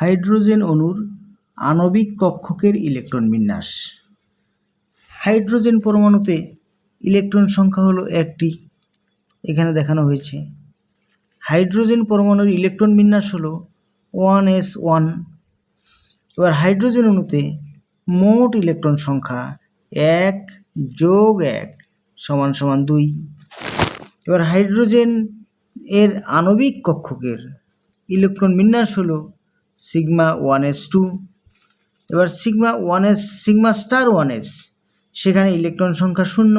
Hydrogen অণুর আণবিক কক্ষকের ইলেকট্রন বিন্যাস। হাইড্রোজেন পরমাণুতে ইলেকট্রন সংখ্যা হলো একটি, এখানে দেখানো হয়েছে। হাইড্রোজেন পরমাণুর ইলেকট্রন বিন্যাস হলো ওয়ান এস ওয়ান। এবার হাইড্রোজেন অণুতে মোট ইলেকট্রন সংখ্যা এক যোগ এক সমান সমান দুই। এবার হাইড্রোজেন এর আণবিক কক্ষকের ইলেকট্রন বিন্যাস হলো সিগমা ওয়ান এস টু এবার sigma one S sigma star one S সেখানে ইলেকট্রন সংখ্যা শূন্য।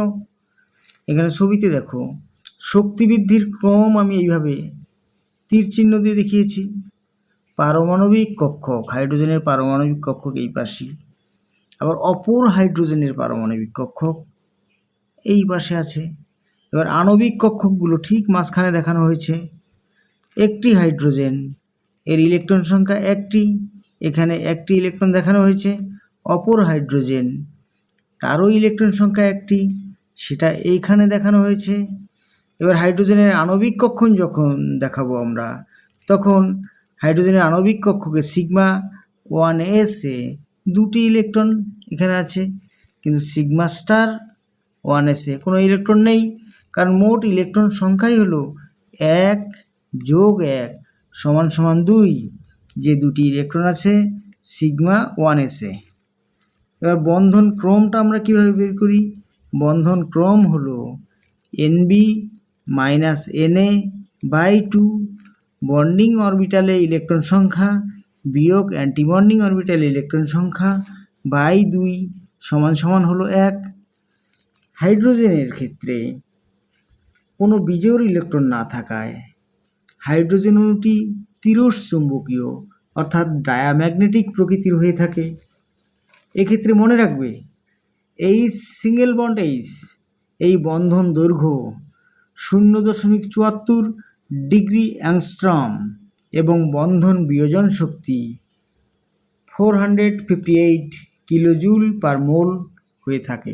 এখানে ছবিতে দেখো, শক্তি বৃদ্ধির ক্রম আমি এইভাবে তীর চিহ্ন দিয়ে দেখিয়েছি। পারমাণবিক কক্ষক, হাইড্রোজেনের পারমাণবিক কক্ষক এই পাশে। আবার অপর হাইড্রোজেনের পারমাণবিক কক্ষক এই পাশে আছে। এবার আণবিক কক্ষকগুলো ঠিক মাঝখানে দেখানো হয়েছে। একটি হাইড্রোজেন এর ইলেকট্রন সংখ্যা একটি, এখানে একটি ইলেকট্রন দেখানো হয়েছে, অপর হাইড্রোজেন। তারও ইলেকট্রন সংখ্যা একটি, সেটা এইখানে দেখানো হয়েছে। এবার হাইড্রোজেনের আণবিক কক্ষণ যখন দেখাবো আমরা, তখন হাইড্রোজেনের আণবিক কক্ষকে সিগমা ওয়ান এসে দুটি ইলেকট্রন এখানে আছে, কিন্তু সিগমা স্টার ওয়ান এসে কোনো ইলেকট্রন নেই, কারণ মোট ইলেকট্রন সংখ্যাই হলো এক যোগ এক। সমান সমান দুই, যে দুটি ইলেকট্রন আছে, সিগমা ওয়ান এসে এবার বন্ধন ক্রমটা আমরা কীভাবে বের করি? বন্ধন ক্রম হলো NB minus NA by two bonding অরবিটালে electron সংখ্যা বিয়োগ অ্যান্টিবন্ডিং অরবিটালে ইলেকট্রন সংখ্যা বাই দুই সমান সমান হলো এক। হাইড্রোজেনের ক্ষেত্রে কোনো বিজোড় ইলেকট্রন না থাকায় হাইড্রোজেন অণুটি তিরস চুম্বকীয়, অর্থাৎ ডায়াম্যাগনেটিক প্রকৃতির হয়ে থাকে। এক্ষেত্রে মনে রাখবে, এই সিঙ্গেল বন্ড এইস এই বন্ধন দৈর্ঘ্য শূন্য দশমিক চুয়াত্তর ডিগ্রি অ্যাংস্ট্রম এবং বন্ধন বিয়োজন শক্তি four hundred fifty eight kilojoule per mole হয়ে থাকে।